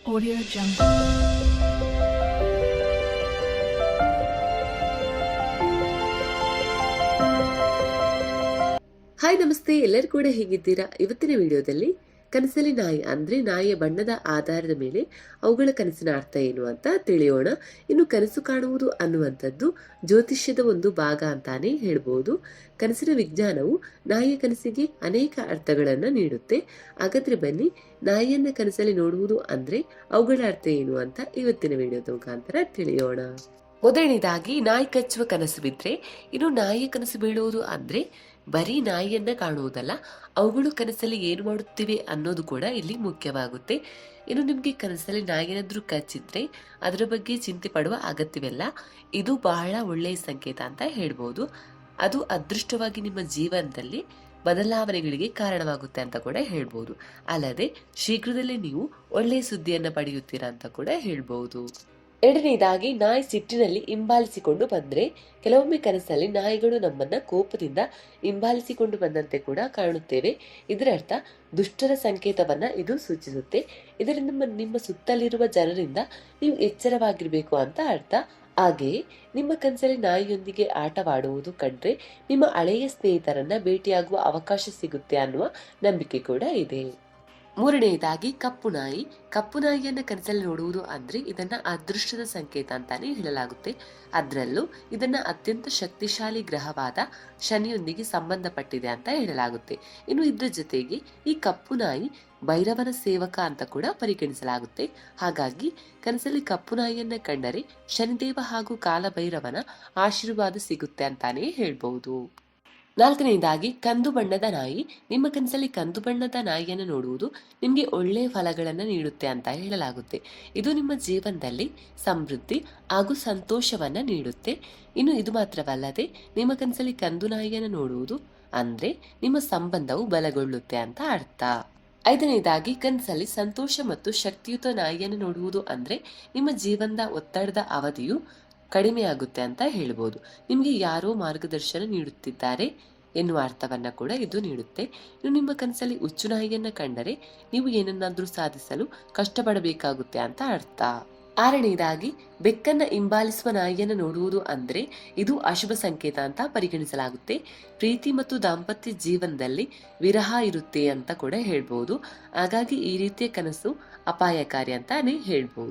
Audio Jungle. Hi ನಮಸ್ತೆ ಎಲ್ಲರೂ ಕೂಡ ಹೇಗಿದ್ದೀರಾ ಇವತ್ತಿನ ವಿಡಿಯೋದಲ್ಲಿ ಕನಸಲ್ಲಿ ನಾಯಿ ಅಂದ್ರೆ ನಾಯಿಯ ಬಣ್ಣದ ಆಧಾರದ ಮೇಲೆ ಅವುಗಳ ಕನಸಿನ ಅರ್ಥ ಏನು ಅಂತ ತಿಳಿಯೋಣ. ಇನ್ನು ಕನಸು ಕಾಣುವುದು ಅನ್ನುವಂಥದ್ದು ಜ್ಯೋತಿಷ್ಯದ ಒಂದು ಭಾಗ ಅಂತಾನೆ ಹೇಳ್ಬೋದು. ಕನಸಿನ ವಿಜ್ಞಾನವು ನಾಯಿಯ ಕನಸಿಗೆ ಅನೇಕ ಅರ್ಥಗಳನ್ನು ನೀಡುತ್ತೆ. ಹಾಗಾದ್ರೆ ಬನ್ನಿ, ನಾಯಿಯನ್ನ ಕನಸಲ್ಲಿ ನೋಡುವುದು ಅಂದ್ರೆ ಅವುಗಳ ಅರ್ಥ ಏನು ಅಂತ ಇವತ್ತಿನ ವಿಡಿಯೋದ ಮುಖಾಂತರ ತಿಳಿಯೋಣ. ಮೊದಲನೇದಾಗಿ, ನಾಯಿ ಕಚ್ಚುವ ಕನಸು ಬಿದ್ದರೆ ಇನ್ನು ನಾಯಿಯ ಕನಸು ಬೀಳುವುದು ಅಂದ್ರೆ ಬರೀ ನಾಯಿಯನ್ನ ಕಾಣುವುದಲ್ಲ, ಅವುಗಳು ಕನಸಲ್ಲಿ ಏನು ಮಾಡುತ್ತಿವೆ ಅನ್ನೋದು ಕೂಡ ಇಲ್ಲಿ ಮುಖ್ಯವಾಗುತ್ತೆ. ಇನ್ನು ನಿಮಗೆ ಕನಸಲ್ಲಿ ನಾಯಿನಾದ್ರೂ ಕಚ್ಚಿದ್ರೆ ಅದರ ಬಗ್ಗೆ ಚಿಂತೆ ಪಡುವ ಅಗತ್ಯವಿಲ್ಲ. ಇದು ಬಹಳ ಒಳ್ಳೆಯ ಸಂಕೇತ ಅಂತ ಹೇಳ್ಬೋದು. ಅದು ಅದೃಷ್ಟವಾಗಿ ನಿಮ್ಮ ಜೀವನದಲ್ಲಿ ಬದಲಾವಣೆಗಳಿಗೆ ಕಾರಣವಾಗುತ್ತೆ ಅಂತ ಕೂಡ ಹೇಳ್ಬೋದು. ಅಲ್ಲದೆ ಶೀಘ್ರದಲ್ಲೇ ನೀವು ಒಳ್ಳೆಯ ಸುದ್ದಿಯನ್ನು ಪಡೆಯುತ್ತೀರಾ ಅಂತ ಕೂಡ ಹೇಳ್ಬೋದು. ಎರಡನೇದಾಗಿ, ನಾಯಿ ಸಿಟ್ಟಿನಲ್ಲಿ ಹಿಂಬಾಲಿಸಿಕೊಂಡು ಬಂದರೆ, ಕೆಲವೊಮ್ಮೆ ಕನಸಲ್ಲಿ ನಾಯಿಗಳು ನಮ್ಮನ್ನ ಕೋಪದಿಂದ ಹಿಂಬಾಲಿಸಿಕೊಂಡು ಬಂದಂತೆ ಕೂಡ ಕಾಣುತ್ತೇವೆ. ಇದರರ್ಥ ದುಷ್ಟರ ಸಂಕೇತವನ್ನ ಇದು ಸೂಚಿಸುತ್ತೆ. ಇದರಿಂದ ನಿಮ್ಮ ನಿಮ್ಮ ಸುತ್ತಲಿರುವ ಜನರಿಂದ ನೀವು ಎಚ್ಚರವಾಗಿರಬೇಕು ಅಂತ ಅರ್ಥ. ಹಾಗೆಯೇ, ನಿಮ್ಮ ಕನಸಲ್ಲಿ ನಾಯಿಯೊಂದಿಗೆ ಆಟವಾಡುವುದು ಕಂಡ್ರೆ, ನಿಮ್ಮ ಹಳೆಯ ಸ್ನೇಹಿತರನ್ನ ಭೇಟಿಯಾಗುವ ಅವಕಾಶ ಸಿಗುತ್ತೆ ಅನ್ನುವ ನಂಬಿಕೆ ಕೂಡ ಇದೆ. ಮೂರನೆಯದಾಗಿ ಕಪ್ಪು ನಾಯಿ. ಕಪ್ಪು ನಾಯಿಯನ್ನ ಕನಸಲ್ಲಿ ನೋಡುವುದು ಅಂದ್ರೆ ಇದನ್ನ ಅದೃಷ್ಟದ ಸಂಕೇತ ಅಂತಾನೆ ಹೇಳಲಾಗುತ್ತೆ. ಅದರಲ್ಲೂ ಇದನ್ನ ಅತ್ಯಂತ ಶಕ್ತಿಶಾಲಿ ಗ್ರಹವಾದ ಶನಿಯೊಂದಿಗೆ ಸಂಬಂಧಪಟ್ಟಿದೆ ಅಂತ ಹೇಳಲಾಗುತ್ತೆ. ಇನ್ನು ಇದ್ರ ಜೊತೆಗೆ ಈ ಕಪ್ಪು ನಾಯಿ ಭೈರವನ ಸೇವಕ ಅಂತ ಕೂಡ ಪರಿಗಣಿಸಲಾಗುತ್ತೆ. ಹಾಗಾಗಿ ಕನಸಲ್ಲಿ ಕಪ್ಪು ನಾಯಿಯನ್ನ ಕಂಡರೆ ಶನಿದೇವ ಹಾಗೂ ಕಾಲಭೈರವನ ಆಶೀರ್ವಾದ ಸಿಗುತ್ತೆ ಅಂತಾನೆ ಹೇಳ್ಬಹುದು ನಾಲ್ಕನೆಯದಾಗಿ, ಕಂದು ಬಣ್ಣದ ನಾಯಿ. ನಿಮ್ಮ ಕನಸಲ್ಲಿ ಕಂದು ಬಣ್ಣದ ನಾಯಿಯನ್ನು ನೋಡುವುದು ನಿಮಗೆ ಒಳ್ಳೆಯ ಫಲಗಳನ್ನು ನೀಡುತ್ತೆ ಅಂತ ಹೇಳಲಾಗುತ್ತೆ. ಇದು ನಿಮ್ಮ ಜೀವನದಲ್ಲಿ ಸಮೃದ್ಧಿ ಹಾಗೂ ಸಂತೋಷವನ್ನ ನೀಡುತ್ತೆ. ಇನ್ನು ಇದು ಮಾತ್ರವಲ್ಲದೆ, ನಿಮ್ಮ ಕನಸಲ್ಲಿ ಕಂದು ನಾಯಿಯನ್ನು ನೋಡುವುದು ಅಂದ್ರೆ ನಿಮ್ಮ ಸಂಬಂಧವು ಬಲಗೊಳ್ಳುತ್ತೆ ಅಂತ ಅರ್ಥ. ಐದನೇದಾಗಿ ಕನಸಲ್ಲಿ ಸಂತೋಷ ಮತ್ತು ಶಕ್ತಿಯುತ ನಾಯಿಯನ್ನು ನೋಡುವುದು ಅಂದ್ರೆ ನಿಮ್ಮ ಜೀವನದ ಒತ್ತಡದ ಅವಧಿಯು ಕಡಿಮೆಯಾಗುತ್ತೆ ಅಂತ ಹೇಳ್ಬೋದು. ನಿಮಗೆ ಯಾರೋ ಮಾರ್ಗದರ್ಶನ ನೀಡುತ್ತಿದ್ದಾರೆ ಎನ್ನುವ ಅರ್ಥವನ್ನ ಕೂಡ ಇದು ನೀಡುತ್ತೆ. ಇನ್ನು ನಿಮ್ಮ ಕನಸಲ್ಲಿ ಹುಚ್ಚು ನಾಯಿಯನ್ನ ಕಂಡರೆ ನೀವು ಏನನ್ನಾದರೂ ಸಾಧಿಸಲು ಕಷ್ಟಪಡಬೇಕಾಗುತ್ತೆ ಅಂತ ಅರ್ಥ. ಆರನೇದಾಗಿ, ಬೆಕ್ಕನ್ನ ಹಿಂಬಾಲಿಸುವ ನಾಯಿಯನ್ನು ನೋಡುವುದು ಅಂದ್ರೆ ಇದು ಅಶುಭ ಸಂಕೇತ ಅಂತ ಪರಿಗಣಿಸಲಾಗುತ್ತೆ. ಪ್ರೀತಿ ಮತ್ತು ದಾಂಪತ್ಯ ಜೀವನದಲ್ಲಿ ವಿರಹ ಇರುತ್ತೆ ಅಂತ ಕೂಡ ಹೇಳ್ಬೋದು. ಹಾಗಾಗಿ ಈ ರೀತಿಯ ಕನಸು ಅಪಾಯಕಾರಿ ಅಂತಾನೆ ಹೇಳ್ಬೋದು.